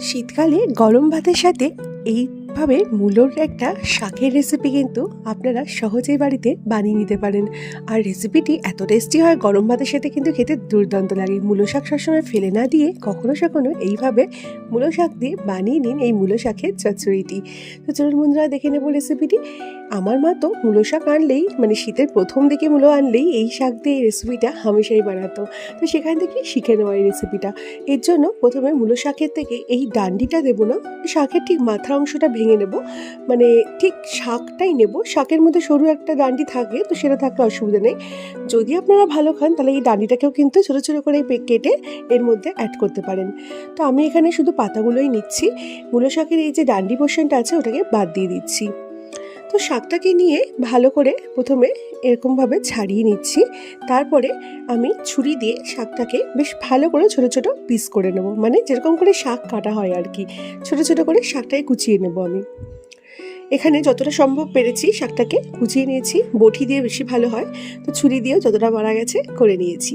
শীতকালে গরম ভাতের সাথে এইভাবে মূলোর একটা শাকের রেসিপি কিন্তু আপনারা সহজেই বাড়িতে বানিয়ে নিতে পারেন। আর রেসিপিটি এত টেস্টি হয়, গরম ভাতের সাথে কিন্তু খেতে দুর্দান্ত লাগে। মূলো শাক সবসময় ফেলে না দিয়ে কখনো সখনো এইভাবে মূলো শাক দিয়ে বানিয়ে নিন এই মূলো শাকের চচ্চড়িটি। তো চলুন বন্ধুরা, দেখে নেব রেসিপিটি আমার মা তো মূলো শাক আনলেই মানে শীতের প্রথম দিকে মূলো আনলেই এই শাক দিয়ে এই রেসিপিটা হামেশাই বানাতো। তো সেখান থেকে শিখে নেওয়া এই রেসিপিটা এর জন্য প্রথমে মূলো শাকের থেকে এই ডান্ডিটা দেবো না। শাকের ঠিক মাথার অংশটা ভেঙে নেব। মানে ঠিক শাকটাই নেব। শাকের মধ্যে সরু একটা ডান্ডি থাকে তো সেটা থাকলে অসুবিধা নেই। যদি আপনারা ভালো খান, তাহলে এই ডান্ডিটাকেও কিন্তু ছোটো ছোটো করে কেটে এর মধ্যে অ্যাড করতে পারেন। তো আমি এখানে শুধু পাতাগুলোই নিচ্ছি। মূলো শাকের এই যে ডান্ডি পোর্শনটা আছে, ওটাকে বাদ দিয়ে দিচ্ছি। তো শাকটাকে নিয়ে ভালো করে প্রথমে এরকমভাবে ছাড়িয়ে নিচ্ছি। তারপরে আমি ছুরি দিয়ে শাকটাকে বেশ ভালো করে ছোট ছোট পিস করে নেব। মানে যেরকম করে শাক কাটা হয় আর কি, ছোট ছোট করে শাকটাকে কুচিয়ে নেব আমি। এখানে যতটা সম্ভব পেরেছি শাকটাকে কুচিয়ে নিয়েছি। বটি দিয়ে বেশি ভালো হয়। তো ছুরি দিয়েও যতটা মারা গেছে করে নিয়েছি।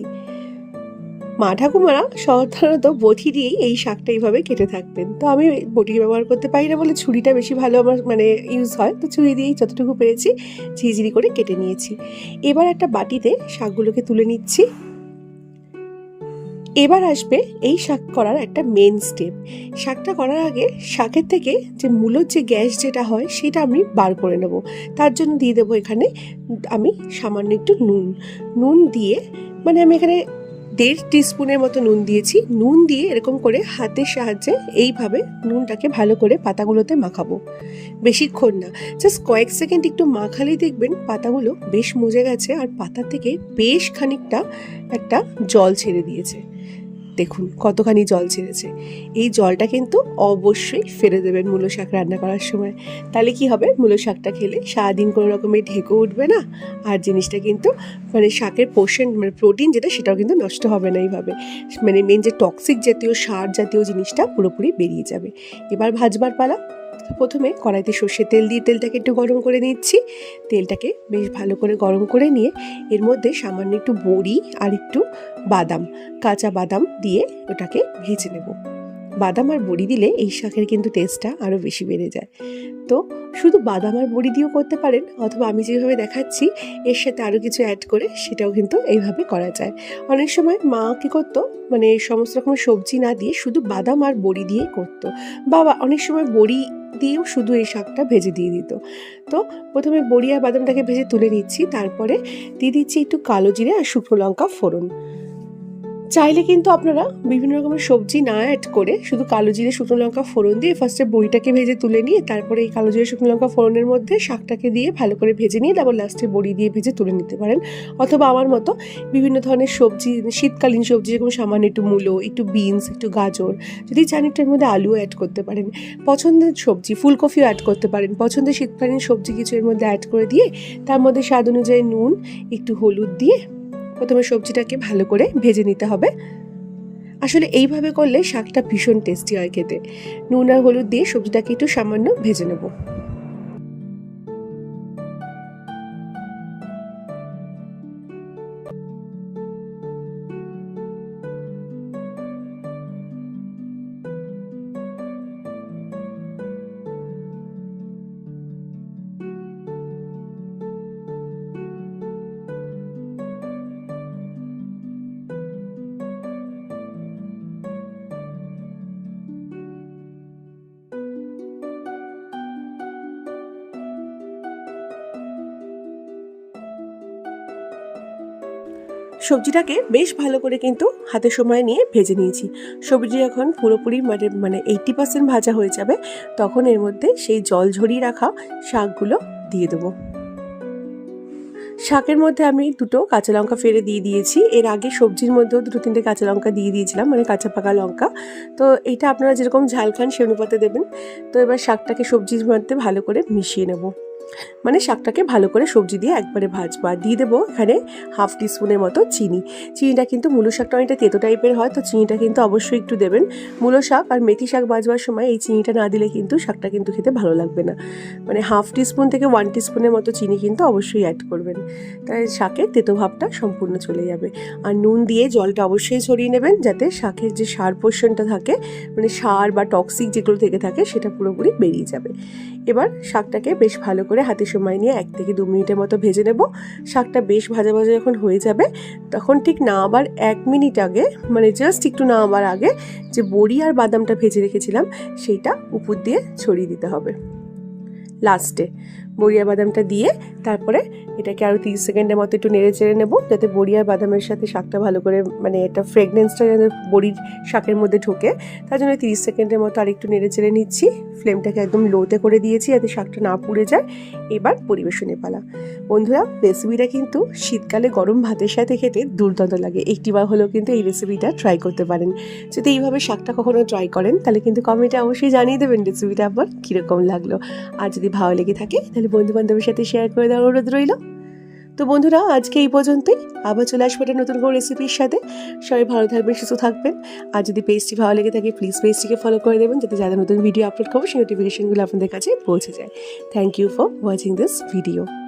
মা ঠাকুমারা সাধারণত বটি দিয়েই এই শাকটা এইভাবে কেটে থাকতেন। তো আমি বটি ব্যবহার করতে পারি না বলে ছুরিটা বেশি ভালো আমার মানে ইউজ হয়। তো ছুরি দিয়েই যতটুকু পেরেছি ঝিঝিরি করে কেটে নিয়েছি। এবার একটা বাটিতে শাকগুলোকে তুলে নিচ্ছি। এবার আসবে এই শাক করার একটা মেন স্টেপ শাকটা করার আগে শাকের থেকে যে মূলত যে গ্যাস যেটা হয় সেটা আমি বার করে নেব। তার জন্য দিয়ে দেবো এখানে আমি সামান্য একটু নুন। নুন দিয়ে মানে আমি এখানে দেড় টিস্পুনের মতো নুন দিয়েছি। নুন দিয়ে এরকম করে হাতের সাহায্যে এইভাবে নুনটাকে ভালো করে পাতাগুলোতে মাখাবো। বেশিক্ষণ না। জাস্ট কয়েক সেকেন্ড একটু মাখালেই দেখবেন পাতাগুলো বেশ মজে গেছে আর পাতা থেকে বেশ খানিকটা একটা জল ছেড়ে দিয়েছে। দেখুন, কতখানি জল ছেড়েছে। এই জলটা কিন্তু অবশ্যই ফেলে দেবেন মূলো শাক রান্না করার সময়। তাহলে কি হবে? মূলো শাকটা খেলে সারাদিন কোনো রকমের ঢেকে উঠবে না। আর জিনিসটা কিন্তু মানে শাকের পোষণ মানে প্রোটিন যেটা, সেটাও কিন্তু নষ্ট হবে না এইভাবে। মানে মেন যে টক্সিক জাতীয় সার জাতীয় জিনিসটা পুরোপুরি বেরিয়ে যাবে। এবার ভাজবার পালা। প্রথমে কড়াইতে সর্ষের তেল দিয়ে তেলটাকে একটু গরম করে নিচ্ছি। তেলটাকে বেশ ভালো করে গরম করে নিয়ে এর মধ্যে সামান্য একটু বড়ি আর একটু বাদাম, কাঁচা বাদাম দিয়ে ওটাকে ভেজে নেব। বাদাম আর বড়ি দিলে এই শাকের কিন্তু টেস্টটা আরও বেশি বেড়ে যায়। তো শুধু বাদাম আর বড়ি দিয়েও করতে পারেন, অথবা আমি যেভাবে দেখাচ্ছি, এর সাথে আরও কিছু অ্যাড করে সেটাও কিন্তু এইভাবে করা যায়। অনেক সময় মা কী করতো মানে সমস্ত রকমের সবজি না দিয়ে শুধু বাদাম আর বড়ি দিয়ে করতো। বাবা অনেক সময় বড়ি দিয়েও শুধু এই শাকটা ভেজে দিয়ে দিত। তো প্রথমে বড়িয়া বাদামটাকে ভেজে তুলে নিচ্ছি, তারপরে দিয়ে দিচ্ছি একটু কালো জিরে আর শুকনো লঙ্কা ফোড়ন। চাইলে কিন্তু আপনারা বিভিন্ন রকমের সবজি না অ্যাড করে শুধু কালো জিরে, শুকনো লঙ্কা ফোড়ন দিয়ে ফার্স্টে বড়িটাকে ভেজে তুলে নিয়ে তারপরে এই কালো জিরে, শুকনো লঙ্কা ফোড়নের মধ্যে শাকটাকে দিয়ে ভালো করে ভেজে নিয়ে তারপর লাস্টে বড়ি দিয়ে ভেজে তুলে নিতে পারেন। অথবা আমার মতো বিভিন্ন ধরনের সবজি, শীতকালীন সবজি যেরকম সামান্য একটু মূলো, একটু বিনস একটু গাজর, যদি চান একটু এর মধ্যে আলুও অ্যাড করতে পারেন। পছন্দের সবজি ফুলকপিও অ্যাড করতে পারেন। পছন্দের শীতকালীন সবজি কিছু এর মধ্যে অ্যাড করে দিয়ে তার মধ্যে স্বাদ অনুযায়ী নুন, একটু হলুদ দিয়ে প্রথমে সবজিটাকে ভালো করে ভেজে নিতে হবে। আসলে এইভাবে করলে শাকটা ভীষণ টেস্টি হয় খেতে। নুন আর হলুদ দিয়ে সবজিটাকে একটু সামান্য ভেজে নেব। সবজিটাকে বেশ ভালো করে কিন্তু হাতে সময় নিয়ে ভেজে নিয়েছি। সবজি যখন পুরোপুরি মানে মানে এইটটি পার্সেন্ট ভাজা হয়ে যাবে, তখন এর মধ্যে সেই জল ঝরিয়ে রাখা শাকগুলো দিয়ে দেবো। শাকের মধ্যে আমি দুটো কাঁচা লঙ্কা ফেলে দিয়ে দিয়েছি। এর আগে সবজির মধ্যেও দুটো, তিনটে কাঁচা লঙ্কা দিয়ে দিয়েছিলাম মানে কাঁচা পাকা লঙ্কা। তো এটা আপনারা যেরকম ঝাল খান সে অনুপাতে দেবেন। তো এবার শাকটাকে সবজির মধ্যে ভালো করে মিশিয়ে নেব। মানে শাকটাকে ভালো করে সবজি দিয়ে একবারে ভাজবো। আর দিয়ে দেবো এখানে হাফ টিস্পুনের মতো চিনি। চিনিটা কিন্তু মূলো শাকটা অনেকটা তেতো টাইপের হয়, তো চিনিটা কিন্তু অবশ্যই একটু দেবেন। মূলো শাক আর মেথি শাক ভাজবার সময় এই চিনিটা না দিলে কিন্তু শাকটা কিন্তু খেতে ভালো লাগবে না। মানে হাফ টিস্পুন থেকে ওয়ান টিস্পুনের মতো চিনি কিন্তু অবশ্যই অ্যাড করবেন। তাই শাকের তেতো ভাবটা সম্পূর্ণ চলে যাবে। আর নুন দিয়ে জলটা অবশ্যই ছড়িয়ে নেবেন, যাতে শাকের যে সার পোষণটা থাকে মানে সার বা টক্সিক যেগুলো থেকে থাকে, সেটা পুরোপুরি বেরিয়ে যাবে। এবার শাকটাকে বেশ ভালো করে হাতে সময় নিয়ে এক থেকে দু মিনিটের মতো ভেজে নেব। শাকটা বেশ ভাজা ভাজা যখন হয়ে যাবে, তখন ঠিক না আবার এক মিনিট আগে মানে জাস্ট একটু না আবার আগে যে বড়ি আর বাদামটা ভেজে রেখেছিলাম, সেইটা উপর দিয়ে ছড়িয়ে দিতে হবে। লাস্টে বড়িয়া বাদামটা দিয়ে তারপরে এটাকে আরও তিরিশ সেকেন্ডের মতো একটু নেড়ে চেড়ে নেব, যাতে বড়ি আর বাদামের সাথে শাকটা ভালো করে মানে একটা ফ্রেগনেন্সটা যেন বড়ির শাকের মধ্যে ঢোকে। তার জন্য তিরিশ সেকেন্ডের মতো আর একটু নেড়ে চেড়ে নিচ্ছি। ফ্লেমটাকে একদম লোতে করে দিয়েছি যাতে শাকটা না পুড়ে যায়। এবার পরিবেশনে পালা। বন্ধুরা রেসিপিটা কিন্তু শীতকালে গরম ভাতের সাথে খেতে দুর্দান্ত লাগে। একটিবার হলেও কিন্তু এই রেসিপিটা ট্রাই করতে পারেন। যদি এইভাবে শাকটা কখনো ট্রাই করেন, তাহলে কিন্তু কমেন্টে অবশ্যই জানিয়ে দেবেন রেসিপিটা আপনার কীরকম লাগল। আর যদি ভালো লেগে থাকে, তাহলে বন্ধু বান্ধবের সাথে শেয়ার করে দেওয়ার অনুরোধ রইল। তো বন্ধুরা, আজকে এই পর্যন্তই। আবার চলে আসব একটা নতুন কোনো রেসিপির সাথে। সবাই ভালো থাকবেন, সুস্থ থাকবেন। আর যদি পেজটি ভালো লেগে থাকে প্লিজ পেজটিকে ফলো করে দেবেন, যাতে যাদের নতুন ভিডিও আপলোড করব, সেই নোটিফিকেশনগুলো আপনাদের কাছে পৌঁছে যায়। Thank you for watching this video